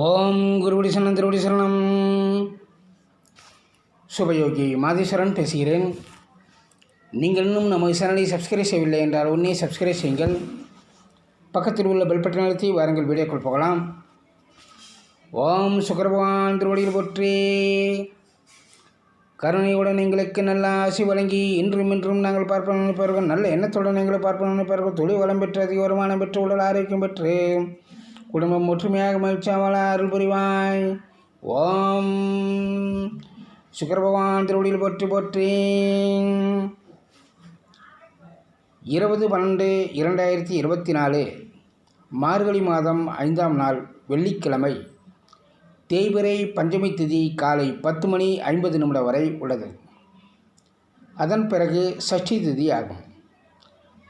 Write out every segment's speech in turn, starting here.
ஓம் குருவடி சரணம் திருவடி சரணம் சுபயோகி மாதீஸ்வரன் பேசுகிறேன். நீங்கள் இன்னும் நமது சேனலை சப்ஸ்கிரைப் செய்யவில்லை என்றால் உடனே சப்ஸ்கிரைப் செய்யுங்கள். பக்கத்தில் உள்ள பெல் பட்டன் அழுத்தி வாருங்கள் வீடியோக்குள் போகலாம். ஓம் சுக்கர பகவான் திருவடியில் போற்றி. கருணையுடன் எங்களுக்கு நல்ல ஆசி வழங்கி இன்றும் இன்றும் நாங்கள் பார்ப்போம் நினைப்பார்கள் நல்ல எண்ணத்துடன் எங்களை பார்ப்போம் நினைப்பார்கள் தொழில் வளம் பெற்று அதிக வருமானம் பெற்று உடல் ஆரோக்கியம் பெற்று குடும்பம் ஒற்றுமையாக மகிழ்ச்சியாவல அருள் புரிவாய். ஓம். சுக்கர பகவான் திருவடியில் போற்றி போற்றி. இருபது பன்னெண்டு இரண்டாயிரத்தி இருபத்தி நாலு மார்கழி மாதம் ஐந்தாம் நாள் வெள்ளிக்கிழமை. தேய்பிரை பஞ்சமி திதி காலை பத்து மணி ஐம்பது நிமிடம் வரை உள்ளது. அதன் பிறகு சஷ்டி திதி ஆகும்.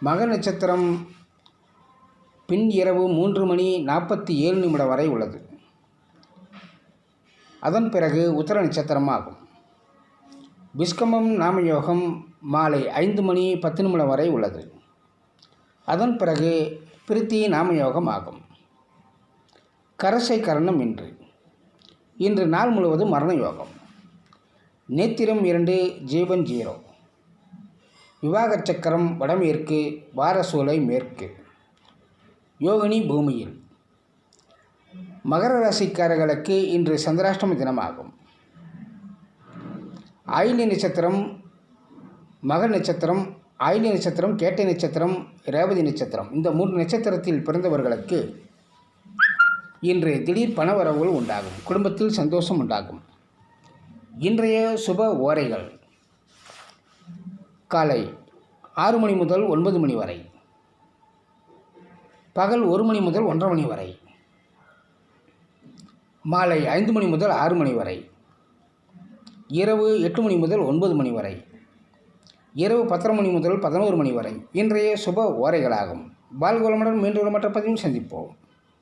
மக நட்சத்திரம் பின் இரவு மூன்று மணி நாற்பத்தி ஏழு நிமிடம் வரை உள்ளது. அதன் பிறகு உத்தர நட்சத்திரம் ஆகும் விஸ்கமம் நாமயோகம் மாலை ஐந்து மணி பத்து நிமிடம் வரை உள்ளது. அதன் பிறகு பிரித்தி நாமயோகம் ஆகும். கரசை கரணம் இன்று. இன்று நாள் முழுவதும் மரண யோகம் நேத்திரம் இரண்டு ஜீவன் ஜீரோ. விவாக சக்கரம் வடமேற்கு வாரசூலை மேற்கு. யோகினி பூமியில். மகர ராசிக்காரர்களுக்கு இன்று சந்திராஷ்டம தினமாகும். ஆயிலி நட்சத்திரம் மக நட்சத்திரம் ஆயிலி நட்சத்திரம் கேட்டை நட்சத்திரம் ரேவதி நட்சத்திரம். இந்த மூன்று நட்சத்திரத்தில் பிறந்தவர்களுக்கு இன்று திடீர் பணவரவுகள் உண்டாகும். குடும்பத்தில் சந்தோஷம் உண்டாகும். இன்றைய சுப ஓரைகள். காலை ஆறு மணி முதல் ஒன்பது மணி வரை. பகல் ஒரு மணி முதல் ஒன்றரை மணி வரை. மாலை ஐந்து மணி முதல் ஆறு மணி வரை. இரவு எட்டு மணி முதல் ஒன்பது மணி வரை. இரவு பத்தரை மணி முதல் பதினோரு மணி வரை. இன்றைய சுப ஓரைகளாகும். பால்கோலமுடன் மீண்டும் மற்ற பதிவும் சந்திப்போம்.